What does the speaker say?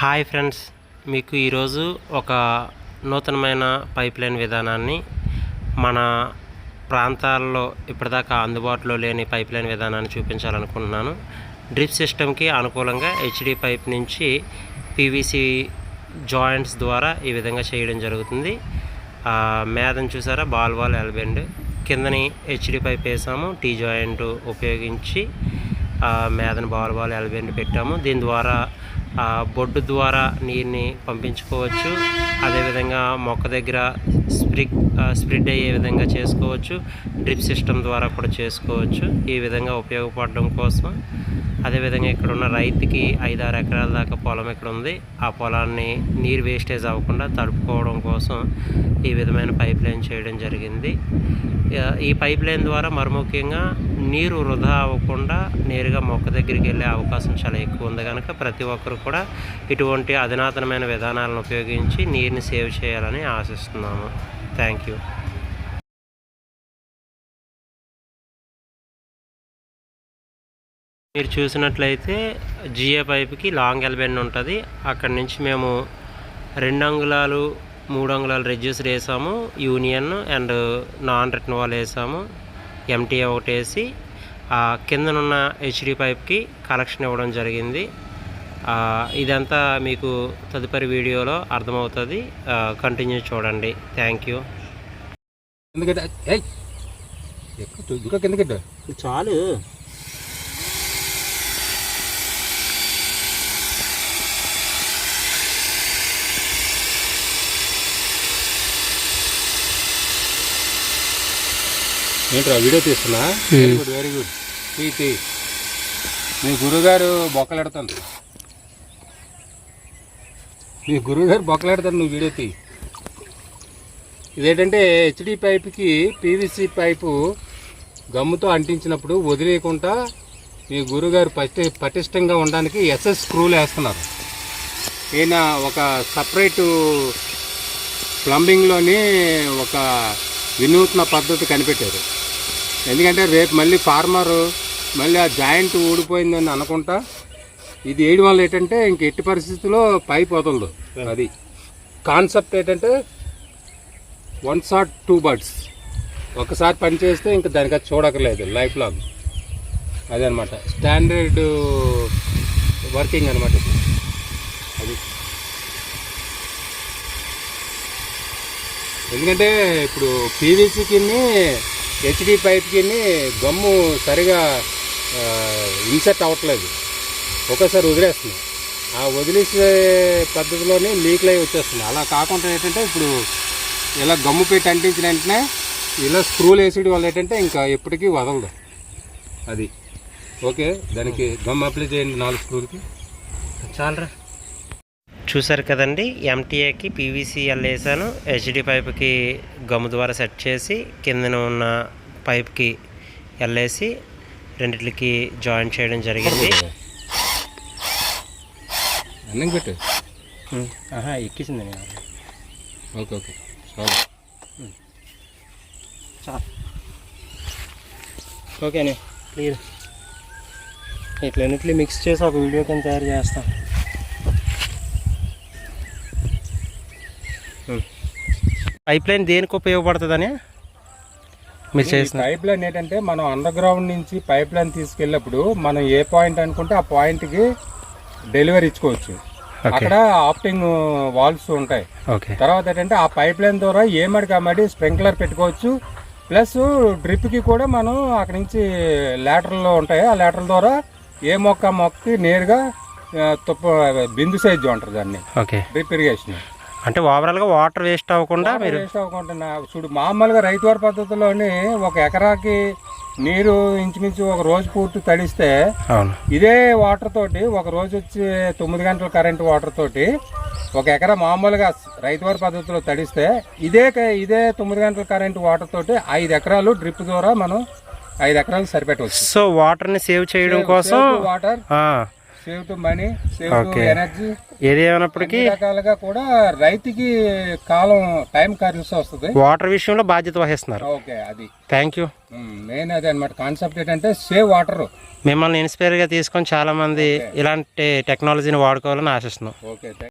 Hi friends మీకు ఈరోజు ఒక నూతనమైన పైప్ లైన్ విధానాన్ని మన ప్రాంతాల్లో ఇప్పటిదాకా అందుబాటులో లేని పైప్ లైన్ విధానాన్ని చూపించాలనుకుంటున్నాను. డ్రిప్ సిస్టమ్కి అనుకూలంగా హెచ్డి పైప్ నుంచి పీవీసీ జాయింట్స్ ద్వారా ఈ విధంగా చేయడం జరుగుతుంది. మేదని చూసారా? బాల్ బాల్ ఎల్బెండ్ కిందని హెచ్డి పైప్ వేసాము. టీ జాయింట్ ఉపయోగించి ఆ, బాల్ బాల్ ఎల్బెండ్ పెట్టాము. దీని ద్వారా బొడ్డు ద్వారా నీరుని పంపించుకోవచ్చు. అదేవిధంగా మొక్క దగ్గర స్ప్రిక్ స్ప్రెడ్ అయ్యే విధంగా చేసుకోవచ్చు. డ్రిప్ సిస్టమ్ ద్వారా కూడా చేసుకోవచ్చు. ఈ విధంగా ఉపయోగపడడం కోసం. అదేవిధంగా ఇక్కడ ఉన్న రైతుకి ఐదారు ఎకరాల దాకా పొలం ఇక్కడ ఉంది ఆ పొలాన్ని నీరు వేస్టేజ్ అవ్వకుండా తడుపుకోవడం కోసం ఈ విధమైన పైప్ లైన్ చేయడం జరిగింది. ఈ పైప్ లైన్ ద్వారా మరి ముఖ్యంగా నీరు వృధా అవ్వకుండా నేరుగా మొక్క దగ్గరికి వెళ్ళే అవకాశం చాలా ఎక్కువ ఉంది కనుక ప్రతి ఒక్కరు కూడా ఇటువంటి అధునాతనమైన విధానాలను ఉపయోగించి నీరుని సేవ్ చేయాలని ఆశిస్తున్నాము. Thank you. మీరు చూసినట్లయితే జిఏ పైప్కి లాంగ్ ఎల్బెన్ ఉంటుంది. అక్కడి నుంచి మేము రెండు అంగుళాలు మూడు అంగుళాలు రెడ్యూసర్ వేసాము. Union and non return valve వేసాము. ఎంటీఏ ఒకటి వేసి ఆ కిందనున్న హెచ్డి పైప్కి కలెక్షన్ ఇవ్వడం జరిగింది. ఇదంతా మీకు తదుపరి వీడియోలో అర్థమవుతుంది. కంటిన్యూ చూడండి. థ్యాంక్ యూ చాలు. ఏంట్రా వీడియో తీస్తున్నా? వెరీ గుడ్ వెరీ గుడ్ తీ తీ మీ గురుగారు బొక్కలాడుతుంది మీ గురువుగారు బొక్కలాడుతారు నువ్వు వీడియో తీ ఇదేంటంటే హెచ్డి పైప్కి పీవీసీ పైపు గమ్ముతో అంటించినప్పుడు వదిలేయకుండా మీ గురుగారు పటి పటిష్టంగా ఉండడానికి ఎస్ఎస్ స్క్రూలు వేస్తున్నారు. ఈయన ఒక సపరేటు ప్లంబింగ్లోని ఒక వినూత్న పద్ధతి కనిపెట్టారు. ఎందుకంటే రేపు మళ్ళీ ఫార్మర్ మళ్ళీ ఆ జాయింట్ ఊడిపోయిందని అనుకుంటా ఇది వేయడం వల్ల ఏంటంటే ఇంక ఎట్టి పరిస్థితుల్లో పైప్ వదలదు అది కాన్సెప్ట్ ఏంటంటే వన్ షాట్ టూ బర్డ్స్. ఒకసారి పని చేస్తే ఇంకా దానికి అది చూడక్కర్లేదు లైఫ్ లాంగ్. అదనమాట. స్టాండర్డ్ వర్కింగ్ అనమాట అది. ఎందుకంటే ఇప్పుడు పీవీసీకి హెచ్డి పైప్ కింద గమ్ము సరిగా ఇన్సెట్ అవ్వట్లేదు. ఒకేసారి వదిలేస్తుంది. ఆ వదిలేసే పద్ధతిలోనే లీక్లు అయి వచ్చేస్తుంది. అలా కాకుండా ఏంటంటే ఇప్పుడు ఇలా గమ్ము పెట్టి అంటించిన వెంటనే ఇలా స్క్రూలు వేసేయడం వల్ల ఏంటంటే ఇంకా ఎప్పటికీ వదలదు. అది. ఓకే దానికి గమ్ అప్లై చేయండి నాలుగు స్క్రూలకి చాలరా. చూసారు కదండి ఎంటీఏకి పీవీసీఎల్ వేసాను. హెచ్డి పైప్కి గమ్ ద్వారా సెట్ చేసి కిందన ఉన్న పైప్కి ఎల్లేసి రెండిట్లకి జాయిన్ చేయడం జరిగింది. అన్నం పెట్టు. ఆహా ఎక్కించింది ఓకే ఓకే. చాలు. చాలు. ఓకేనే క్లియర్. ఇట్లన్నిట్లు మిక్స్ చేసి ఒక వీడియో కింద తయారు చేస్తాం. పైప్ లైన్ దేనికి ఉపయోగపడుతుందని మీరు చేసిన పైప్ లైన్ ఏంటంటే మనం అండర్ గ్రౌండ్ నుంచి పైప్ లైన్ తీసుకెళ్ళినప్పుడు మనం ఏ పాయింట్ అనుకుంటే ఆ పాయింట్కి డెలివరీ ఇచ్చుకోవచ్చు. అక్కడ ఆప్టింగ్ వాల్స్ ఉంటాయి. తర్వాత ఏంటంటే ఆ పైప్ లైన్ ద్వారా ఏ మడికి ఆ మడి స్ప్రింక్లర్ పెట్టుకోవచ్చు. ప్లస్ డ్రిప్కి కూడా మనం అక్కడ నుంచి లాటర్లు ఉంటాయి. ఆ లాటర్ల ద్వారా ఏ మొక్క మొక్కకి నేరుగా తుప్ప బిందు సైజు అంటారు దాన్ని. ఓకే. Drip irrigation. అంటే ఓవరాల్గా వాటర్ వేస్ట్ అవ్వకుండా వేస్ట్ అవ్వకుండా చూడు మామూలుగా రైతువారి పద్ధతిలోని ఒక ఎకరాకి నీరు ఇంచుమించు ఒక రోజు పూర్తి తడిస్తే ఇదే వాటర్ తోటి ఒక రోజు వచ్చి తొమ్మిది గంటల కరెంట్ వాటర్ తోటి ఒక ఎకరా మామూలుగా రైతువారి పద్ధతిలో తడిస్తే ఇదే ఇదే తొమ్మిది గంటల కరెంట్ వాటర్ తోటి ఐదు ఎకరాలు డ్రిప్ ద్వారా మనం ఐదు ఎకరాలు సరిపెట్టవచ్చు. సో వాటర్ని సేవ్ చేయడం కోసం water save too money save too. Energy. ఏది ఏమైనప్పటికీ రకాలుగా కూడా రైతుకి కాలం టైం కలిసి వస్తుంది. వాటర్ విషయంలో బాధ్యత వహిస్తున్నారు. ఓకే అది. థ్యాంక్ యూ మెయిన్ అదే అనమాట కాన్సెప్ట్ ఏంటంటే సేవ్ వాటర్. మిమ్మల్ని ఇన్స్పైర్గా తీసుకొని చాలామంది ఇలాంటి టెక్నాలజీని వాడుకోవాలని ఆశిస్తున్నాం. ఓకే